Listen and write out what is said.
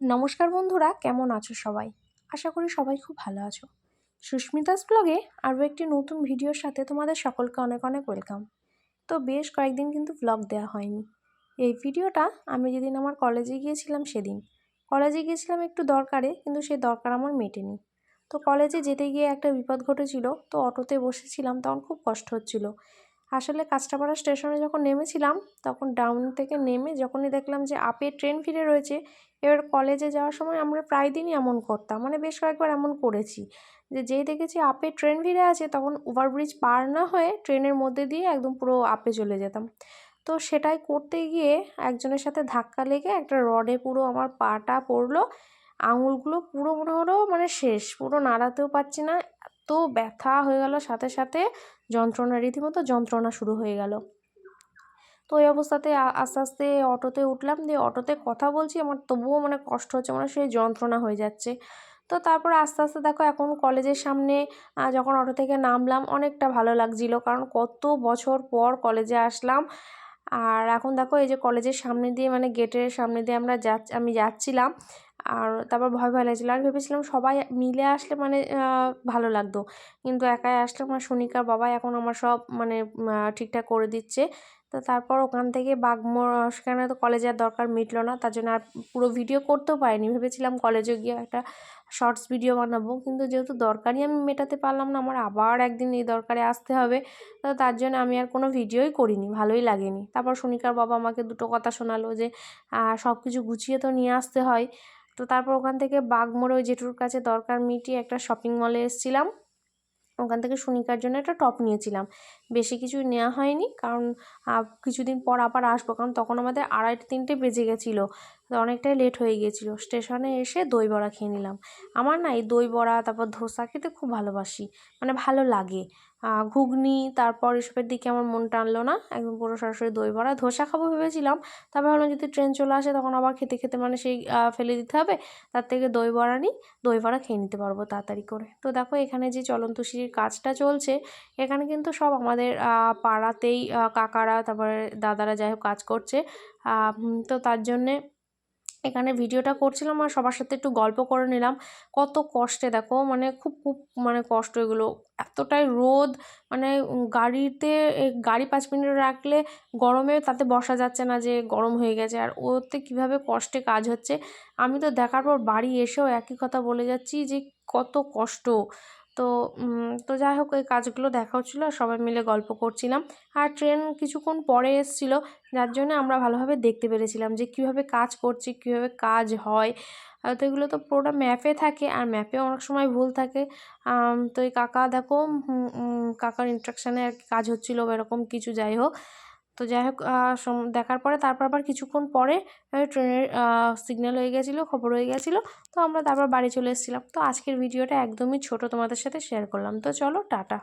নমস্কার বন্ধুরা, কেমন আছো সবাই? আশা করি সবাই খুব ভালো আছো। সুস্মিতাস ব্লগে আরও একটি নতুন ভিডিওর সাথে তোমাদের সকলকে অনেক অনেক ওয়েলকাম। তো বেশ কয়েকদিন কিন্তু ব্লগ দেওয়া হয়নি। এই ভিডিওটা আমি যেদিন আমার কলেজে গিয়েছিলাম সেদিন। কলেজে গিয়েছিলাম একটু দরকারে, কিন্তু সেই দরকার আমার মেটেনি। তো কলেজে যেতে গিয়ে একটা বিপদ ঘটেছিল, তো অটোতে বসেছিলাম, তখন খুব কষ্ট হচ্ছিল। আসলে কাঁচরাপাড়া স্টেশনে যখন নেমেছিলাম, তখন ডাউন থেকে নেমে যখনই দেখলাম যে আপে ট্রেন ফিরে রয়েছে, এবার কলেজে যাওয়ার সময় আমরা প্রায় দিনই এমন করতাম। মানে বেশ কয়েকবার এমন করেছি যে যেই দেখেছি আপে ট্রেন ফিরে আছে, তখন ওভারব্রিজ পার না হয়ে ট্রেনের মধ্যে দিয়ে একদম পুরো আপে চলে যেতাম। তো সেটাই করতে গিয়ে একজনের সাথে ধাক্কা লেগে একটা রডে পুরো আমার পাটা পড়ল, আঙুলগুলো পুরো মনে হলো মানে শেষ, পুরো নাড়াতেও পারছি না। এত ব্যথা হয়ে গেল সাথে সাথে যন্ত্রণা, রীতিমতো যন্ত্রণা শুরু হয়ে গেল। তো ওই অবস্থাতে আস্তে আস্তে অটোতে উঠলাম, দিয়ে অটোতে কথা বলছি, আমার তবুও মানে কষ্ট হচ্ছে মানে সেই যন্ত্রণা হয়ে যাচ্ছে। তো তারপর আস্তে আস্তে দেখো এখন কলেজের সামনে যখন অটো থেকে নামলাম, অনেকটা ভালো লাগছিল, কারণ কত বছর পর কলেজে আসলাম। আর এখন দেখো এই যে কলেজের সামনে দিয়ে মানে গেটের সামনে দিয়ে আমরা যা আমি যাচ্ছিলাম আর তারপর ভয় ভয় লাগছিল। আর ভেবেছিলাম সবাই মিলে আসলে মানে ভালো লাগতো। কিন্তু একাই আসলে আমার সনিকার বাবা এখন আমার সব মানে ঠিকঠাক করে দিচ্ছে। তো তারপর ওখান থেকে বাগমোড় সেখানে তো কলেজের দরকার মিটলো না। তার জন্য আর পুরো ভিডিও করতেও পারিনি। ভেবেছিলাম কলেজে গিয়ে একটা শর্টস ভিডিও বানাবো। কিন্তু যেহেতু দরকারই আমি মেটাতে পারলাম না, আমার আবার একদিন এই দরকারে আসতে হবে। তো তার জন্য আমি আর কোনো ভিডিওই করিনি। ভালোই লাগেনি। তারপর সনিকার বাবা আমাকে দুটো কথা শোনালো যে সব কিছু গুছিয়ে তো নিয়ে আসতে হয়। তো তারপর ওখান থেকে বাঘমোড়ে ওই জেঠুর কাছে দরকার মিটিয়ে একটা শপিং মলে এসেছিলাম। ওখান থেকে সুনিকার জন্য একটা টপ নিয়েছিলাম। বেশি কিছু নেওয়া হয়নি, কারণ কিছুদিন পর আবার আসব, কারণ তখন আমাদের আড়াইটে, তিনটে বেজে গেছিল। অনেকটাই লেট হয়ে গিয়েছিল। স্টেশনে এসে দই বড়া খেয়ে নিলাম। আমার না এই দই বড়া, তারপর ধোসা খেতে খুব ভালোবাসি। মানে ভালো লাগে। ঘুগনি, তারপর এসবের দিকে আমার মন টানলো না। একদম পুরো সরাসরি দই বড়া। ধোসা খাব ভেবেছিলাম। তারপর ভাবলাম যদি ট্রেন চলে আসে তখন আবার খেতে খেতে মানে সেই ফেলে দিতে হবে। তার থেকে দই বড়া নিই, দই বড়া খেয়ে নিতে পারব তাড়াতাড়ি করে। তো দেখো এখানে যে চলন্ত সিঁড়ির কাজটা চলছে, এখানে কিন্তু সব আমাদের পাড়াতেই কাকারা, তারপরে দাদারা যাই হোক কাজ করছে। তো তার জন্যে এখানে ভিডিওটা করছিলাম আর সবার সাথে একটু গল্প করে নিলাম। কত কষ্টে দেখো মানে খুব খুব মানে কষ্ট এগুলো। এতটাই রোদ মানে গাড়িতে গাড়ি পাঁচ মিনিট রাখলে গরমে তাতে বসা যাচ্ছে না যে গরম হয়ে গেছে। আর ওতে কীভাবে কষ্টে কাজ হচ্ছে, আমি তো দেখার পর বাড়ি এসেও একই কথা বলে যাচ্ছি যে কত কষ্ট। তো তো যাই হোক, ওই কাজগুলো দেখা হচ্ছিল আর সবাই মিলে গল্প করছিলাম। আর ট্রেন কিছুক্ষণ পরে এসেছিল, যার জন্য আমরা ভালোভাবে দেখতে পেরেছিলাম যে কীভাবে কাজ করছি, কীভাবে কাজ হয়। তো এগুলো তো পুরোটা ম্যাপে থাকে আর ম্যাপে অনেক সময় ভুল থাকে। তো এই কাকা দেখো কাকার ইনস্ট্রাকশানে আর কাজ হচ্ছিল এরকম কিছু যাই হোক। তো যাই হোক দেখার পরে তারপর আবার কিছুক্ষণ পরে ট্রেনের সিগন্যাল হয়ে গেছিল, খবর হয়ে গেছিল, তো আমরা তারপর বাড়ি চলে এসেছিলাম। তো আজকের ভিডিওটা একদমই ছোট তোমাদের সাথে শেয়ার করলাম। তো চলো, টাটা।